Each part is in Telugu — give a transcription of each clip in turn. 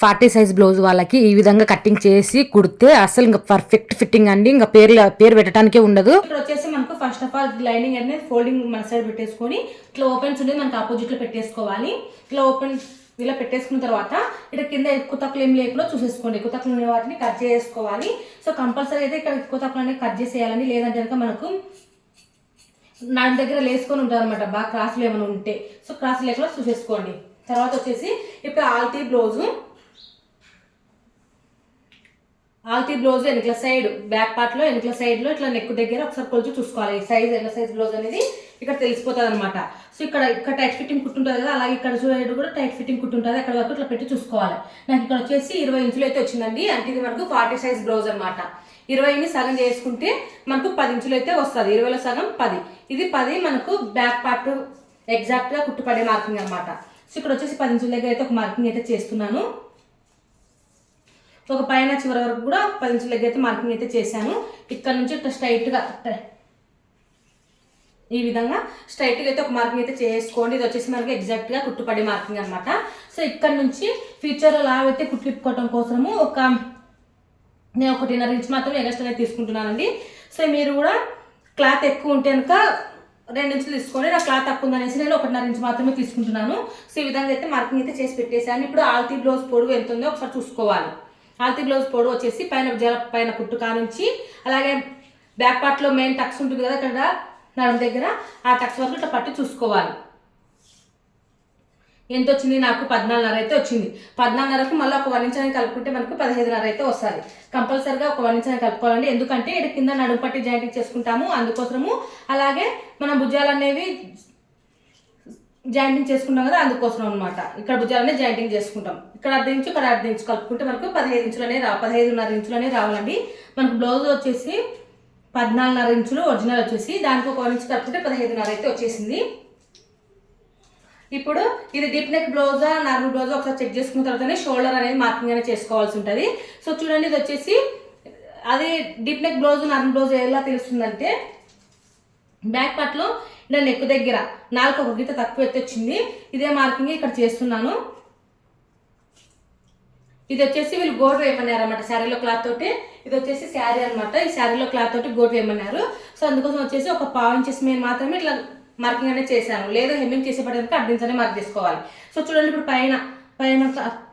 ఫార్టీ సైజ్ బ్లౌజ్ వాళ్ళకి ఈ విధంగా కటింగ్ చేసి కుడితే అసలు ఇంకా పర్ఫెక్ట్ ఫిట్టింగ్ అండి. ఇంకా పేరు పేరు పెట్టడానికే ఉండదు. ఇక్కడ వచ్చేసి మనకు ఫస్ట్ ఆఫ్ ఆల్ లైనింగ్ అనేది ఫోల్డింగ్ మన సైడ్ పెట్టేసుకొని ఇట్లా ఓపెన్స్ ఉండేది మనకు ఆపోజిట్లో పెట్టేసుకోవాలి. ఇట్లా ఓపెన్ ఇలా పెట్టేసుకున్న తర్వాత ఇక్కడ కింద ఎక్కువ తక్కువ ఏం లేకుండా చూసేసుకోండి. ఎక్కువ తక్కువ ఉన్న వాటిని కట్ చేసుకోవాలి సో కంపల్సరీ అయితే ఇక్కడ ఎక్కువ తక్కువ అనేది కట్ చేసేయాలని లేదంటే కనుక మనకు నా దగ్గర లేసుకొని ఉంటారు అనమాట బాగా క్రాసులు ఏమైనా ఉంటే. సో క్రాసులు లేకుండా చూసేసుకోండి. తర్వాత వచ్చేసి ఇప్పుడు ఆల్తీ బ్లౌజు. ఆల్తీ బ్లౌజ్ వెనకల సైడ్ బ్యాక్ పార్ట్లో వెనకల సైడ్లో ఇట్లా నెక్ దగ్గర ఒకసారి కొలిచి చూసుకోవాలి. సైజ్ ఎన్న సైజ్ బ్లౌజ్ అనేది ఇక్కడ తెలిసిపోతుంది అనమాట సో ఇక్కడ ఇక్కడ టైట్ ఫిట్టింగ్ కుట్టుంటుంది కదా అలాగే ఇక్కడ సైడ్ కూడా టైట్ ఫిట్టింగ్ కుట్టుంటుంది అక్కడ వరకు ఇట్లా పెట్టి చూసుకోవాలి. నాకు ఇక్కడ వచ్చేసి ఇరవై ఇంచులు అయితే వచ్చిందండి. అంటే ఇది మనకు ఫార్టీ సైజ్ బ్లౌజ్ అనమాట ఇరవైని సగం చేసుకుంటే మనకు పది ఇంచులు అయితే వస్తుంది. ఇరవైలో సగం పది. ఇది పది మనకు బ్యాక్ పార్ట్ ఎగ్జాక్ట్గా కుట్టుపడే మార్కింగ్ అనమాట సో ఇక్కడ వచ్చేసి పది ఇంచుల దగ్గర అయితే ఒక మార్కింగ్ అయితే చేస్తున్నాను. ఒక పైన చివరి వరకు కూడా ఒక పది ఇంచుల దగ్గర అయితే మార్కింగ్ అయితే చేశాను. ఇక్కడ నుంచి ఇట్లా స్ట్రైట్గా ఈ విధంగా స్ట్రైట్గా అయితే ఒక మార్కింగ్ అయితే చేసుకోండి. ఇది వచ్చేసి మనకి ఎగ్జాక్ట్గా కుట్టుపడి మార్కింగ్ అనమాట సో ఇక్కడ నుంచి ఫ్యూచర్లో లావ్ అయితే కుట్టిప్పుకోవడం కోసము ఒక నేను ఒకటిన్నర ఇంచ్ మాత్రం ఎగస్ట్రా తీసుకుంటున్నానండి. సో మీరు కూడా క్లాత్ ఎక్కువ ఉంటే కనుక రెండు ఇంచులు తీసుకోండి. నా క్లాత్ తక్కువ ఉందనేసి నేను ఒకటిన్నర ఇంచ్ మాత్రమే తీసుకుంటున్నాను. సో ఈ విధంగా అయితే మార్కింగ్ అయితే చేసి పెట్టేశాను. ఇప్పుడు ఆల్తీ బ్లౌజ్ పొడుగు ఎంత ఉందో ఒకసారి చూసుకోవాలి. ఆల్తీ బ్లౌజ్ పొడవు వచ్చేసి పైన జల పైన కుట్టు కానుంచి అలాగే బ్యాక్ పార్ట్లో మెయిన్ టక్స్ ఉంటుంది కదా ఇక్కడ నడుము దగ్గర ఆ టక్స్ వరకు ఇట్లా పట్టి చూసుకోవాలి. ఎంత వచ్చింది? నాకు పద్నాలుగున్నర అయితే వచ్చింది. పద్నాలుగున్నరకు మళ్ళీ ఒక వన్ ఇంచ్ కలుపుకుంటే మనకు పదహైదున్నర అయితే వస్తుంది. కంపల్సరిగా ఒక వన్ ఇంచ్ కలుపుకోవాలండి. ఎందుకంటే ఇక్కడ కింద నడుము పట్టి జాయింటింగ్ చేసుకుంటాము. అందుకోసము అలాగే మన భుజాలు అనేవి జాయింటింగ్ చేసుకుంటాం కదా అందుకోసం అనమాట ఇక్కడ భుజాలనే జాయింటింగ్ చేసుకుంటాం. ఇక్కడ అర్ధ ఇంచు ఇక్కడ అర్ధ ఇంచు కలుపుకుంటే మనకు పదహైదు ఇంచులనే రా పదహైదున్నర ఇంచులనే రావాలండి. మనకు బ్లౌజ్ వచ్చేసి పద్నాలుగున్నర ఇంచులు ఒరిజినల్ వచ్చేసి దానికి ఒక ఇంచు కలుపుకుంటే పదహైదున్నర అయితే వచ్చేసింది. ఇప్పుడు ఇది డీప్ నెక్ బ్లౌజా నార్మల్ బ్లౌజా ఒకసారి చెక్ చేసుకున్న తర్వాతనే షోల్డర్ అనేది మార్కింగ్ అనేది చేసుకోవాల్సి ఉంటుంది. సో చూడండి ఇది వచ్చేసి అది deep neck blouse normal blouse ఎలా తెలుస్తుందంటే బ్యాక్ పార్ట్లో నా నెక్ దగ్గర. నాలుగు ఒక గీత తక్కువ ఎత్తి వచ్చింది ఇదే మార్కింగ్ ఇక్కడ చేస్తున్నాను. ఇది వచ్చేసి వీళ్ళు గోటు వేయమన్నారు అనమాట శారీలో క్లాత్ తోటి. ఇది వచ్చేసి శారీ అనమాట ఈ శారీలో క్లాత్ తోటి గోటు వేయమన్నారు. సో అందుకోసం వచ్చేసి ఒక పావు ఇంచెస్ మేము మాత్రమే ఇట్లా మార్కింగ్ అనేది చేశాను. లేదు హెమ్మింగ్ చేసేపటికి అడ్డిన్స్ అనేది మార్క్ చేసుకోవాలి. సో చూడండి ఇప్పుడు పైన పైన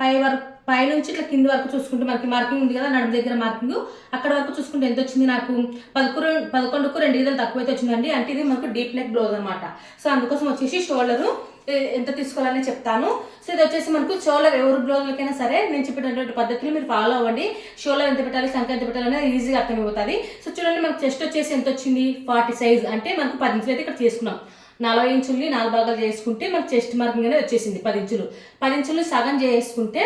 పై వరకు పైనుంచి ఇట్లా కింది వరకు చూసుకుంటే మనకి మార్కింగ్ ఉంది కదా నడుము దగ్గర మార్కింగ్ అక్కడ వరకు చూసుకుంటే ఎంత వచ్చింది నాకు? పదకొండు పదకొండుకు రెండు గీతలు తక్కువ అయితే వచ్చిందండి. అంటే ఇది మనకు డీప్ నెక్ బ్లౌజ్ అనమాట సో అందుకోసం వచ్చేసి షోల్డరు ఎంత తీసుకోవాలని చెప్తాను. సో ఇది వచ్చేసి మనకు షోల్డర్ ఎవరు బ్లౌజ్లకైనా సరే నేను చెప్పేటటువంటి పద్ధతిని మీరు ఫాలో అవ్వండి. షోల్డర్ ఎంత పెట్టాలి సంఖ్య ఎంత పెట్టాలి అనేది ఈజీగా అర్థమైపోతుంది. సో చూడండి మనకు చెస్ట్ వచ్చేసి ఎంత వచ్చింది? ఫార్టీ సైజ్ అంటే మనకు పది ఇంచులు అయితే ఇక్కడ చేసుకున్నాం. నలభై ఇంచుల్ని నాలుగు భాగాలు చేసుకుంటే మనకు చెస్ట్ మార్కింగ్ అనేది వచ్చేసింది పది ఇంచులు. పది ఇంచులు సగం చేసుకుంటే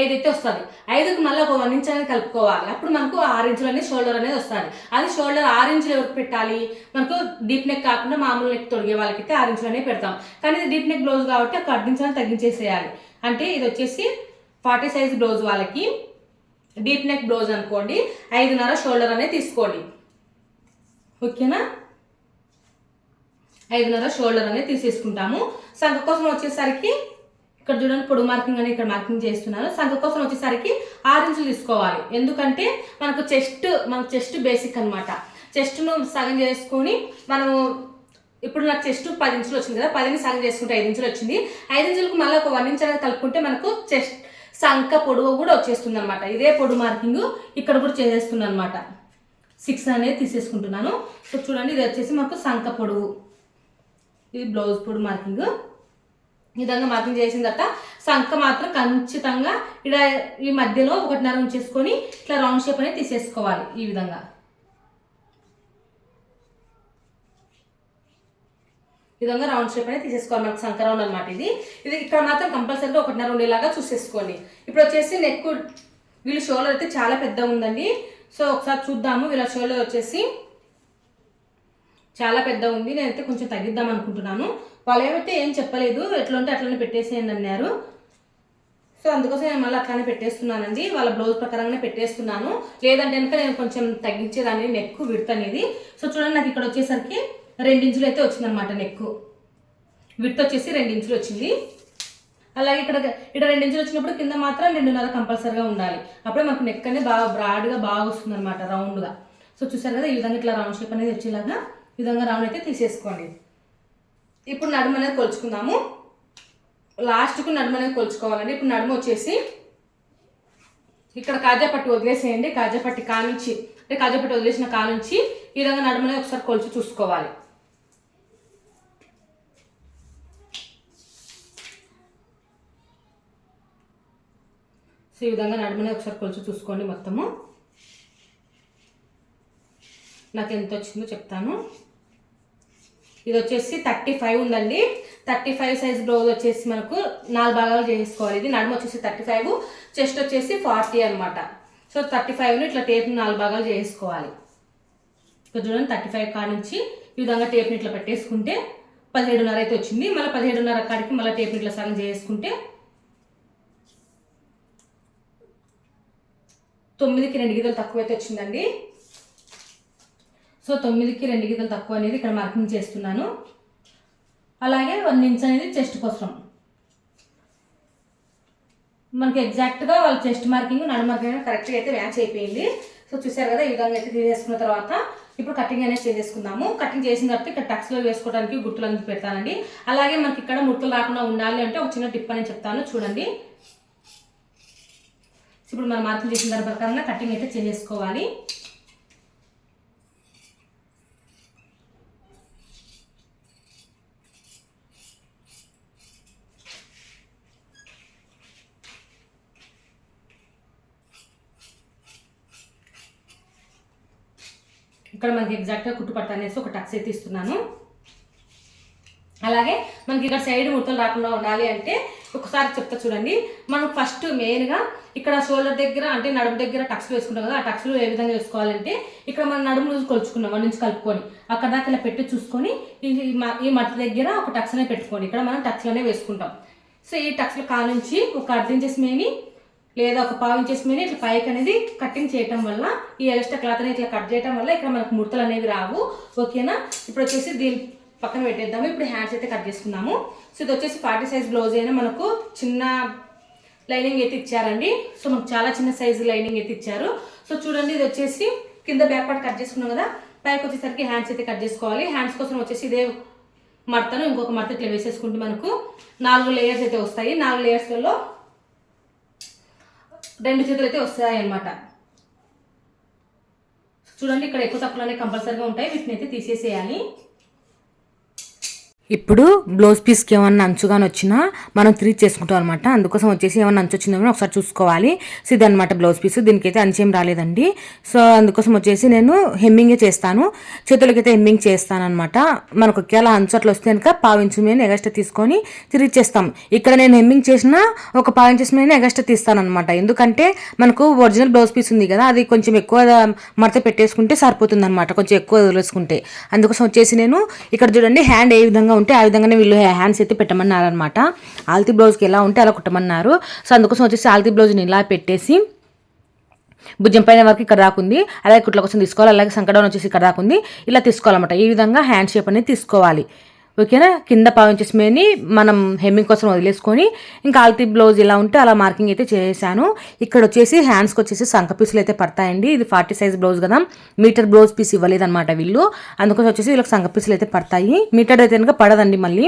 ఐదు అయితే వస్తుంది. ఐదుకు మళ్ళీ ఒక వన్ ఇంచ్ అనేది కలుపుకోవాలి. అప్పుడు మనకు ఆరు ఇంచులు అనేది షోల్డర్ అనేది వస్తుంది. అది షోల్డర్ ఆరు ఇంచులు ఎవరికి పెట్టాలి? మనకు డీప్ నెక్ కాకుండా మామూలు నెక్ తొడిగే వాళ్ళకి అయితే ఆరు ఇంచులు అనేది పెడతాం. కానీ ఇది డీప్ నెక్ బ్లౌజ్ కాబట్టి ఒక అర్ధ ఇంచులను తగ్గించేసేయాలి. అంటే ఇది వచ్చేసి ఫార్టీ సైజ్ బ్లౌజ్ వాళ్ళకి డీప్ నెక్ బ్లౌజ్ అనుకోండి ఐదున్నర షోల్డర్ అనేది తీసుకోండి. ఓకేనా? ఐదున్నర షోల్డర్ అనేది తీసేసుకుంటాము. సంఖ కోసం వచ్చేసరికి ఇక్కడ చూడండి పొడుగు మార్కింగ్ అని ఇక్కడ మార్కింగ్ చేస్తున్నాను. సంఖ కోసం వచ్చేసరికి ఆరు ఇంచులు తీసుకోవాలి. ఎందుకంటే మనకు చెస్ట్ మనకు చెస్ట్ బేసిక్ అనమాట చెస్ట్ను సగం చేసుకొని మనము ఇప్పుడు నాకు చెస్ట్ పది ఇంచులు వచ్చింది కదా పదిని సగం చేసుకుంటే ఐదు ఇంచులు వచ్చింది. ఐదు ఇంచులకు మళ్ళీ ఒక వన్ ఇంచ్ అనేది కలుపుకుంటే మనకు చెస్ట్ సంఖ పొడవు కూడా వచ్చేస్తుంది అనమాట ఇదే పొడుగు మార్కింగ్ ఇక్కడ కూడా చేసేస్తుంది అనమాట సిక్స్ అనేది తీసేసుకుంటున్నాను. సో చూడండి ఇది వచ్చేసి మనకు సంఖ పొడవు ఇది బ్లౌజ్ పొడి మార్కింగ్. విధంగా మాత్రం చేసిన తర్వాత సంఖ మాత్రం ఖచ్చితంగా ఇక్కడ ఈ మధ్యలో ఒకటిన్నర ఉంచేసుకొని ఇట్లా రౌండ్ షేప్ అనేది తీసేసుకోవాలి ఈ విధంగా. ఈ విధంగా రౌండ్ షేప్ అనేది తీసేసుకోవాలి మనకు సంఖ రౌండ్ అనమాట ఇది. ఇది ఇక్కడ మాత్రం కంపల్సరీగా ఒకటిన్నర ఉండేలాగా చూసేసుకోండి. ఇప్పుడు వచ్చేసి నెక్ వీళ్ళ షోల్డర్ అయితే చాలా పెద్దగా ఉందండి. సో ఒకసారి చూద్దాము. వీళ్ళ షోల్డర్ వచ్చేసి చాలా పెద్ద ఉంది నేనైతే కొంచెం తగ్గిద్దాం అనుకుంటున్నాను. వాళ్ళు ఏమైతే ఏం చెప్పలేదు ఎట్లా ఉంటే అట్లనే పెట్టేసేయండి అన్నారు. సో అందుకోసం నేను మళ్ళీ అట్లానే పెట్టేస్తున్నానండి. వాళ్ళ బ్లౌజ్ ప్రకారంగానే పెట్టేస్తున్నాను. లేదంటే కనుక నేను కొంచెం తగ్గించేదాన్ని నెక్ విడత అనేది. సో చూడండి నాకు ఇక్కడ వచ్చేసరికి రెండించులు అయితే వచ్చిందనమాట నెక్ విడత వచ్చేసి రెండించులు వచ్చింది. అలాగే ఇక్కడ ఇక్కడ రెండు ఇంచులు వచ్చినప్పుడు కింద మాత్రం రెండున్నర కంపల్సరీగా ఉండాలి. అప్పుడే మనకు నెక్ అనేది బాగా బ్రాడ్గా బాగా వస్తుంది అనమాట రౌండ్గా సో చూసారు కదా ఈ విధంగా ఇట్లా రౌండ్ షేప్ అనేది వచ్చేలాగా విధంగా రౌండ్ అయితే తీసేసుకోండి. ఇప్పుడు నడుము అనేది కొలుచుకుందాము. లాస్ట్కు నడుము అనేది కొలుచుకోవాలండి. ఇప్పుడు నడుము వచ్చేసి ఇక్కడ కాజాపట్టి వదిలేసేయండి. కాజాపట్టి కానుంచి అంటే కాజాపట్టి వదిలేసిన కానుంచి ఈ విధంగా నడుము అనేది ఒకసారి కొలిచి చూసుకోవాలి. సో ఈ విధంగా నడుమని ఒకసారి కొలిచి చూసుకోండి మొత్తము. నాకు ఎంత వచ్చిందో చెప్తాను. ఇది వచ్చేసి థర్టీ ఫైవ్ ఉందండి. థర్టీ ఫైవ్ సైజ్ బ్లౌజ్ వచ్చేసి మనకు నాలుగు భాగాలు చేసుకోవాలి. ఇది నడుము వచ్చేసి థర్టీ ఫైవ్ చెస్ట్ వచ్చేసి ఫార్టీ అనమాట సో థర్టీ ఫైవ్ని ఇట్లా టేప్ నాలుగు భాగాలు చేసుకోవాలి. ఇక్కడ చూడండి థర్టీ ఫైవ్ కాడ నుంచి ఈ విధంగా టేప్ని ఇట్లా పెట్టేసుకుంటే పదిహేడున్నర అయితే వచ్చింది. మళ్ళీ పదిహేడున్నర కాడికి మళ్ళీ టేప్ని ఇట్లా సగం చేసుకుంటే తొమ్మిదికి రెండు గీతలు తక్కువ అయితే వచ్చిందండి. సో తొమ్మిదికి రెండు గీతలు తక్కువ అనేది ఇక్కడ మార్కింగ్ చేస్తున్నాను. అలాగే వన్ ఇంచ్ అనేది చెస్ట్ కోసం మనకి ఎగ్జాక్ట్గా వాళ్ళ చెస్ట్ మార్కింగ్ నడు మార్కింగ్ కరెక్ట్గా అయితే మ్యాచ్ అయిపోయింది. సో చూసారు కదా ఈ విధంగా అయితే తీసేసుకున్న తర్వాత ఇప్పుడు కటింగ్ అనేది చేసేసుకుందాము కటింగ్ చేసిన తర్వాత ఇక్కడ టక్స్లో వేసుకోవడానికి గుర్తులు అనేది పెడతానండి. అలాగే మనకి ఇక్కడ ముడతలు రాకుండా ఉండాలి అంటే ఒక చిన్న టిప్ అని చెప్తాను. చూడండి. ఇప్పుడు మనం మార్కింగ్ చేసిన దాని ప్రకారంగా కటింగ్ అయితే చేసేసుకోవాలి ఇక్కడ మనకి ఎగ్జాక్ట్గా కుట్టుపట్ట అనేసి ఒక టక్స్ అయితే ఇస్తున్నాను. అలాగే మనకి ఇక్కడ సైడ్ ముడతలు రాకుండా ఉండాలి అంటే ఒకసారి చెప్తా చూడండి. మనం ఫస్ట్ మెయిన్గా ఇక్కడ షోల్డర్ దగ్గర అంటే నడుము దగ్గర టక్స్ వేసుకుంటాం కదా ఆ టక్స్లు ఏ విధంగా వేసుకోవాలంటే ఇక్కడ మనం నడుము నుంచి కొలుచుకున్నాం వన్ నుంచి కలుపుకొని. అక్కడ దాకా ఇలా పెట్టి చూసుకొని ఈ ఈ మట్టి దగ్గర ఒక టక్స్ అనేది పెట్టుకోండి. ఇక్కడ మనం టక్స్లోనే వేసుకుంటాం. సో ఈ టక్స్ల కానుంచి ఒక అర్ధ చేసి మేము లేదా ఒక పావు ఇంచెస్ మీద ఇట్లా పైకి అనేది కటింగ్ చేయటం వల్ల ఈ ఎక్స్ట్రా క్లాత్ అనేది ఇట్లా కట్ చేయటం వల్ల ఇక్కడ మనకు ముడతలు అనేవి రావు. ఓకేనా ఇప్పుడు వచ్చేసి దీని పక్కన పెట్టేద్దాము. ఇప్పుడు హ్యాండ్స్ అయితే కట్ చేసుకున్నాము సో ఇది వచ్చేసి ఫార్టీ సైజ్ బ్లౌజ్ అయినా మనకు చిన్న లైనింగ్ అయితే ఇచ్చారండి. సో మనకు చాలా చిన్న సైజు లైనింగ్ అయితే ఇచ్చారు. సో చూడండి ఇది వచ్చేసి కింద బ్యాక్ పార్ట్ కట్ చేసుకున్నాం కదా? పైకి వచ్చేసరికి హ్యాండ్స్ అయితే కట్ చేసుకోవాలి. హ్యాండ్స్ కోసం వచ్చేసి ఇదే మడతను ఇంకొక మడత ఇట్లా వేసేసుకుంటే మనకు నాలుగు లేయర్స్ అయితే వస్తాయి. నాలుగు లేయర్స్లలో రెండు చేతులు అయితే వస్తాయి అన్నమాట చూడండి ఇక్కడ ఎక్కువ తక్కువ కంపల్సరీగా ఉంటాయి. వీటిని అయితే తీసేసేయాలి. ఇప్పుడు బ్లౌజ్ పీస్కి ఏమన్నా అంచుగాని వచ్చినా మనం త్రీ చేసుకుంటాం అనమాట అందుకోసం వచ్చేసి ఏమన్నా అంచు వచ్చిందో ఒకసారి చూసుకోవాలి. సో ఇదనమాట బ్లౌజ్ పీస్ దీనికైతే అంచేం రాలేదండి. సో అందుకోసం వచ్చేసి నేను హెమ్మింగే చేస్తాను. చేతులకైతే హెమ్మింగ్ చేస్తాను అనమాట మనకు ఒకేలా అంచు అట్లా వస్తే కనుక పావించు మీద ఎగస్ట్రా తీసుకొని తిరిగి చేస్తాం. ఇక్కడ నేను హెమ్మింగ్ చేసిన ఒక పావించెస్ మీద ఎగస్ట్రా తీస్తాను అనమాట ఎందుకంటే మనకు ఒరిజినల్ బ్లౌజ్ పీస్ ఉంది కదా అది కొంచెం ఎక్కువ మడత పెట్టేసుకుంటే సరిపోతుంది అనమాట కొంచెం ఎక్కువ వదిలేసుకుంటే. అందుకోసం వచ్చేసి నేను ఇక్కడ చూడండి హ్యాండ్ ఏ విధంగా ఉంటే ఆ విధంగానే వీళ్ళు హ్యాండ్స్ అయితే పెట్టమన్నారు అనమాట ఆల్తీ బ్లౌజ్కి ఎలా ఉంటే అలా కుట్టమన్నారు. సో అందుకోసం వచ్చేసి ఆల్తీ బ్లౌజ్ని ఇలా పెట్టేసి భుజం పైన వరకు ఇక్కడ రాకుంది. అలాగే కుట్ల కోసం తీసుకోవాలి. అలాగే సంకటం వచ్చేసి ఇక్కడ రాకుంది. ఇలా తీసుకోవాలన్నమాట. ఈ విధంగా హ్యాండ్ షేప్ అనేది తీసుకోవాలి. ఓకేనా? కింద పావించేసి మేని మనం హెమ్మింగ్ కోసం వదిలేసుకొని ఇంకా ఆల్తీ బ్లౌజ్ ఇలా ఉంటే అలా మార్కింగ్ అయితే చేశాను. ఇక్కడ వచ్చేసి హ్యాండ్స్కి వచ్చేసి సంక పీసులు అయితే పడతాయండి. ఇది ఫార్టీ సైజ్ బ్లౌజ్ కదా. మీటర్ బ్లౌజ్ పీస్ ఇవ్వలేదన్నమాట వీళ్ళు. అందుకోసం వచ్చేసి వీళ్ళకి సంక పీసులు అయితే పడతాయి. మీటర్ అయితే కనుక పడదండి మళ్ళీ.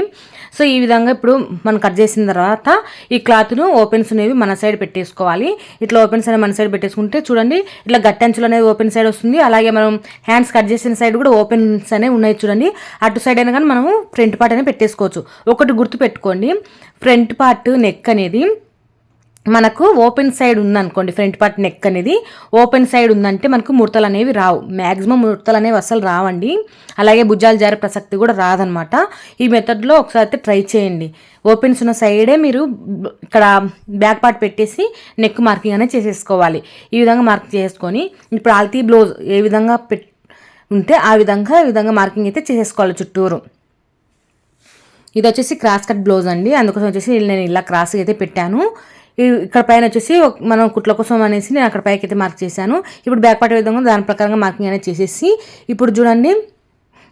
సో ఈ విధంగా ఇప్పుడు మనం కట్ చేసిన తర్వాత ఈ క్లాత్ను ఓపెన్స్ అనేవి మన సైడ్ పెట్టేసుకోవాలి. ఇట్లా ఓపెన్స్ అనేవి మన సైడ్ పెట్టేసుకుంటే చూడండి ఇట్లా గట్టంచులు అనేది ఓపెన్ సైడ్ వస్తుంది. అలాగే మనం హ్యాండ్స్ కట్ చేసిన సైడ్ కూడా ఓపెన్స్ అనేవి ఉన్నాయి చూడండి. అటు సైడ్ అయినా కానీ మనము ఫ్రంట్ పార్ట్ అనేది పెట్టేసుకోవచ్చు. ఒకటి గుర్తు పెట్టుకోండి. ఫ్రంట్ పార్ట్ నెక్ అనేది మనకు ఓపెన్ సైడ్ ఉందనుకోండి ఫ్రంట్ పార్ట్ నెక్ అనేది. ఓపెన్ సైడ్ ఉందంటే మనకు ముడతలు అనేవి రావు. మ్యాక్సిమం ముడతలు అనేవి అసలు రావండి. అలాగే భుజాలు జారే ప్రసక్తి కూడా రాదనమాట. ఈ మెథడ్లో ఒకసారి అయితే ట్రై చేయండి. ఓపెన్స్ ఉన్న సైడే మీరు ఇక్కడ బ్యాక్ పార్ట్ పెట్టేసి నెక్ మార్కింగ్ అనేది చేసేసుకోవాలి. ఈ విధంగా మార్క్ చేసుకొని ఇప్పుడు ఆల్తీ బ్లౌజ్ ఏ విధంగా పెట్ ఉంటే ఆ విధంగా ఈ విధంగా మార్కింగ్ అయితే చేసేసుకోవాలి చుట్టూరు. ఇది వచ్చేసి క్రాస్ కట్ బ్లౌజ్ అండి. అందుకోసం వచ్చేసి నేను ఇలా క్రాస్ అయితే పెట్టాను. ఇక్కడ పైన వచ్చేసి మనం కుట్ల కోసం అనేసి నేను అక్కడ పైకి అయితే మార్క్ చేశాను. ఇప్పుడు బ్యాక్ పార్ట్ విధంగా దాని ప్రకారంగా మార్కింగ్ అనేది చేసేసి ఇప్పుడు చూడండి.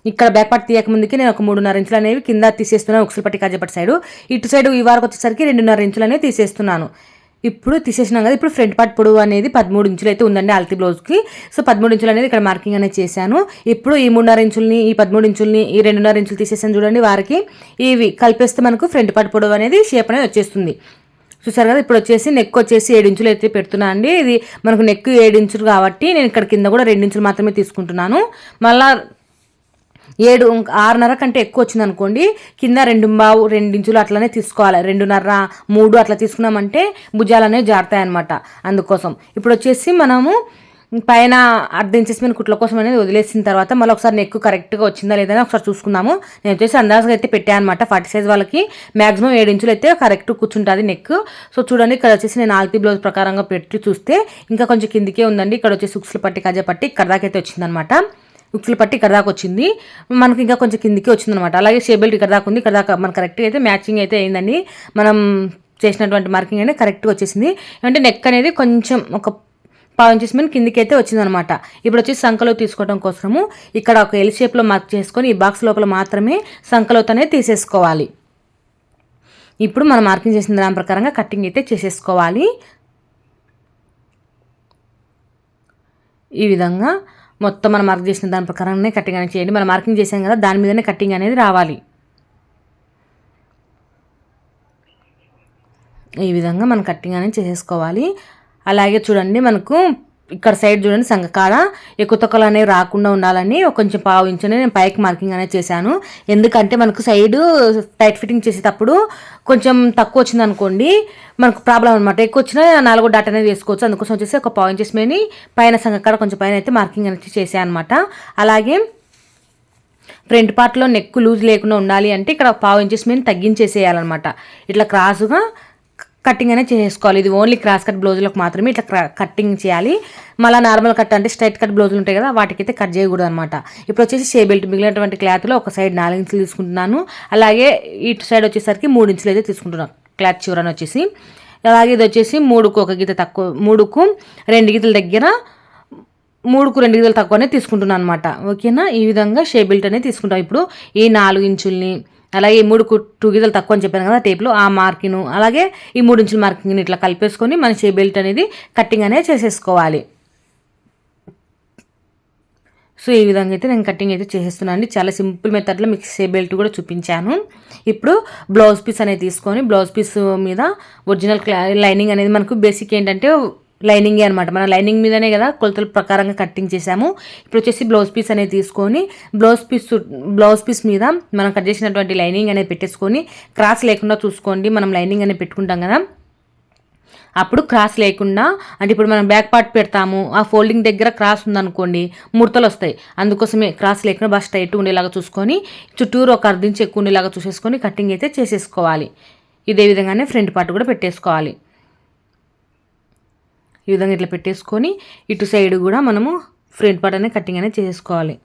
ఇక్కడ బ్యాక్ పార్ట్ తీయక ముందుకి నేను ఒక మూడున్నర ఇంచులు అనేవి కింద తీసేస్తున్నాను. ఒకసారి పట్టి కాజపట్టి సైడ్ ఇటు సైడ్ ఈ వారకు వచ్చేసరికి రెండున్నర ఇంచులు అనేవి తీసేస్తున్నాను. ఇప్పుడు తీసేసినాం కదా ఇప్పుడు ఫ్రంట్ పార్ట్ పొడవు అనేది పదమూడు ఇంచులు అయితే ఉందండి అల్తి బ్లౌజ్కి. సో పదమూడు ఇంచులు అనేది ఇక్కడ మార్కింగ్ అనేది చేశాను. ఇప్పుడు ఈ మూడున్నర ఇంచుల్ని ఈ పదమూడు ఇంచుల్ని ఈ రెండున్నర ఇంచులు తీసేసాను చూడండి వారికి. ఇవి కలిపేస్తే మనకు ఫ్రంట్ పార్ట్ పొడవు అనేది షేప్ అనేది వచ్చేస్తుంది. చూసారు కదా ఇప్పుడు వచ్చేసి నెక్ వచ్చేసి ఏడు ఇంచులు అయితే పెడుతున్నా అండి. ఇది మనకు నెక్ ఏడు ఇంచులు కాబట్టి నేను ఇక్కడ కింద కూడా రెండు ఇంచులు మాత్రమే తీసుకుంటున్నాను. మళ్ళీ ఏడు ఆరున్నర కంటే ఎక్కువ వచ్చిందనుకోండి కింద రెండు బావు రెండు ఇంచులు అట్లనే తీసుకోవాలి. రెండున్నర మూడు అట్లా తీసుకున్నామంటే భుజాలు అనేవి జారుతాయి అనమాట అందుకోసం. ఇప్పుడు వచ్చేసి మనము పైన అర్ధ మీద కుట్ల కోసం అనేది వదిలేసిన తర్వాత మళ్ళీ ఒకసారి నెక్ కరెక్ట్గా వచ్చిందా లేదని ఒకసారి చూసుకుందాము. నేను వచ్చేసి అందాజుగా అయితే పెట్టాను అనమాట ఫార్టీ సైజ్ వాళ్ళకి మాక్సిమం ఏడు ఇంచులు అయితే కరెక్ట్ కూర్చుంటుంది నెక్ సో చూడండి ఇక్కడ వచ్చేసి నేను ఆల్తీ బ్లౌజ్ ప్రకారంగా పెట్టి చూస్తే ఇంకా కొంచెం కిందికే ఉందండి. ఇక్కడ వచ్చేసి ఉక్సులు పట్టి కజ పట్టి ఇక్కడ దాకైతే వచ్చిందనమాట ఉక్సులు పట్టి ఇక్కడ దాకా వచ్చింది. మనకి ఇంకా కొంచెం కిందికి వచ్చిందనమాట అలాగే షేబెల్ట్ ఇక్కడ దాకా ఉంది. ఇక్కడ దాకా మన కరెక్ట్గా అయితే మ్యాచింగ్ అయితే అయిందండి. మనం చేసినటువంటి మార్కింగ్ అనేది కరెక్ట్గా వచ్చేసింది. అంటే నెక్ అనేది కొంచెం ఒక పావు ఇంచెస్ మీద కిందికి అయితే వచ్చిందనమాట ఇప్పుడు వచ్చి సంకలో తీసుకోవడం కోసము ఇక్కడ ఒక ఎల్ షేప్లో మార్క్ చేసుకొని ఈ బాక్స్ లోపల మాత్రమే సంకలోతోనే తీసేసుకోవాలి. ఇప్పుడు మనం మార్కింగ్ చేసిన దాని ప్రకారంగా కటింగ్ అయితే చేసేసుకోవాలి. ఈ విధంగా మొత్తం మనం మార్క్ చేసిన దాని ప్రకారంగానే కటింగ్ అనేది చేయండి. మనం మార్కింగ్ చేసాం కదా దాని మీదనే కటింగ్ అనేది రావాలి. ఈ విధంగా మనం కట్టింగ్ అనేది చేసేసుకోవాలి. అలాగే చూడండి మనకు ఇక్కడ సైడ్ చూడండి సంగకాడ ఎక్కుతొక్కలు అనేవి రాకుండా ఉండాలని కొంచెం పావు ఇంచునే నేను పైకి మార్కింగ్ అనేది చేశాను. ఎందుకంటే మనకు సైడ్ టైట్ ఫిట్టింగ్ చేసేటప్పుడు కొంచెం తక్కువ వచ్చింది అనుకోండి మనకు ప్రాబ్లం అనమాట ఎక్కువ వచ్చినా నాలుగో డాట్ అనేది వేసుకోవచ్చు. అందుకోసం వచ్చేసి ఒక పావు ఇంచెస్ పైన సంఘకాడ కొంచెం పైన అయితే మార్కింగ్ అనేది చేశాను అనమాట అలాగే ఫ్రంట్ పార్ట్లో నెక్ లూజ్ లేకుండా ఉండాలి అంటే ఇక్కడ పావు ఇంచెస్ మీద తగ్గించేసేయాలన్నమాట. ఇట్లా క్రాసుగా కటింగ్ అనేది చేసుకోవాలి. ఇది ఓన్లీ క్రాస్ కట్ బ్లౌజులకు మాత్రమే ఇట్లా కట్టింగ్ కటింగ్ చేయాలి. మళ్ళీ నార్మల్ కట్ అంటే స్ట్రైట్ కట్ బ్లౌజులు ఉంటాయి కదా వాటికైతే కట్ చేయకూడదు అనమాట ఇప్పుడు వచ్చేసి షే బెల్ట్ మిగిలినటువంటి క్లాత్లో ఒక సైడ్ నాలుగు ఇంచులు తీసుకుంటున్నాను. అలాగే ఇటు సైడ్ వచ్చేసరికి మూడు ఇంచులు అయితే తీసుకుంటున్నాను. క్లాత్ చివరని వచ్చేసి. అలాగే ఇది వచ్చేసి మూడుకు ఒక గీత తక్కువ మూడుకు రెండు గీతల దగ్గర మూడుకు రెండు గీతలు తక్కువనే తీసుకుంటున్నాను అనమాట ఓకేనా? ఈ విధంగా షే బెల్ట్ అనేది తీసుకుంటాం. ఇప్పుడు ఈ నాలుగు ఇంచుల్ని అలాగే ఈ మూడు టూ గీతలు తక్కువ అని చెప్పాను కదా టేప్లో ఆ మార్కింగ్ అలాగే ఈ మూడు ఇంచుల మార్కింగ్ని ఇట్లా కలిపేసుకొని మన షే బెల్ట్ అనేది కట్టింగ్ అనేది చేసేసుకోవాలి. సో ఈ విధంగా అయితే నేను కటింగ్ అయితే చేసేస్తున్నాను అండి. చాలా సింపుల్ మెథడ్లో మీకు షే బెల్ట్ కూడా చూపించాను. ఇప్పుడు బ్లౌజ్ పీస్ అనేది తీసుకొని బ్లౌజ్ పీస్ మీద ఒరిజినల్ క్లా లైనింగ్ అనేది మనకు బేసిక్ ఏంటంటే లైనింగే అనమాట మన లైనింగ్ మీదనే కదా కొలతల ప్రకారంగా కట్టింగ్ చేసాము ఇప్పుడు వచ్చేసి బ్లౌజ్ పీస్ అనేది తీసుకొని బ్లౌజ్ పీస్ బ్లౌజ్ పీస్ మీద మనం కట్ చేసినటువంటి లైనింగ్ అనేది పెట్టేసుకొని క్రాస్ లేకుండా చూసుకోండి. మనం లైనింగ్ అనేది పెట్టుకుంటాం కదా. అప్పుడు క్రాస్ లేకుండా అంటే ఇప్పుడు మనం బ్యాక్ పార్ట్ పెడతాము. ఆ ఫోల్డింగ్ దగ్గర క్రాస్ ఉందనుకోండి ముడతలు వస్తాయి. అందుకోసమే క్రాస్ లేకుండా బాగా స్ట్రైట్ ఉండేలాగా చూసుకొని చుట్టూరు ఒక అర్ధించి ఎక్కువ ఉండేలాగా చూసేసుకొని కటింగ్ అయితే చేసేసుకోవాలి. ఇదే విధంగానే ఫ్రంట్ పార్ట్ కూడా పెట్టేసుకోవాలి. ఈ విధంగా ఇట్లా పెట్టేసుకొని ఇటు సైడ్ కూడా మనము ఫ్రంట్ పార్ట్ అనేది కటింగ్ అనేది చేసేసుకోవాలి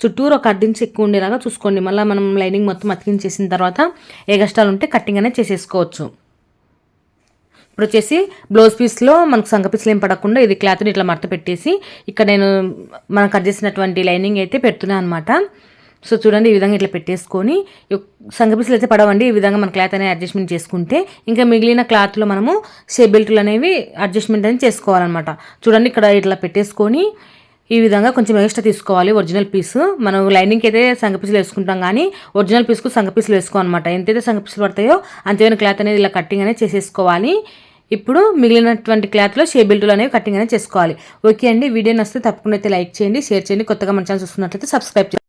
చుట్టూరు ఒక అర్ధించి ఎక్కువ ఉండేలాగా చూసుకోండి. మళ్ళీ మనం లైనింగ్ మొత్తం అతికించేసిన తర్వాత ఏ కష్టాలు ఉంటే కటింగ్ అనేది చేసేసుకోవచ్చు. ఇప్పుడు వచ్చేసి బ్లౌజ్ పీస్లో మనకు సంగ పీసులు ఏం పడకుండా ఇది క్లాత్ని ఇట్లా మడత పెట్టేసి ఇక్కడ నేను మనం కట్ చేసినటువంటి లైనింగ్ అయితే పెడుతున్నాను అనమాట సో చూడండి ఈ విధంగా ఇట్లా పెట్టేసుకొని సంగ అయితే పడవండి ఈ విధంగా మన క్లాత్ అనేది అడ్జస్ట్మెంట్ చేసుకుంటే ఇంకా మిగిలిన క్లాత్లో మనము షే బెల్ట్లు అనేవి అడ్జస్ట్మెంట్ అనేది చేసుకోవాలన్నమాట. చూడండి ఇక్కడ ఇట్లా పెట్టేసుకొని ఈ విధంగా కొంచెం ఎక్స్ట్రా తీసుకోవాలి ఒరిజినల్ పీస్. మనం లైనింగ్కి అయితే సంగపీసులు వేసుకుంటాం కానీ ఒరిజినల్ పీస్కు సంగపీసులు వేసుకోవాలన్నమాట. ఎంతైతే సంగపీసులు పడతాయో అంతేమైనా క్లాత్ అనేది ఇలా కట్టింగ్ అనేది చేసేసుకోవాలి. ఇప్పుడు మిగిలినటువంటి క్లాత్లో షే బెల్టులు అనేవి కటింగ్ అనేది చేసుకోవాలి. ఓకే అండి వీడియో నచ్చితే తప్పకుండా అయితే లైక్ చేయండి షేర్ చేయండి. కొత్తగా మన ఛానల్ చూస్తున్నట్లయితే సబ్స్క్రైబ్ చేయండి.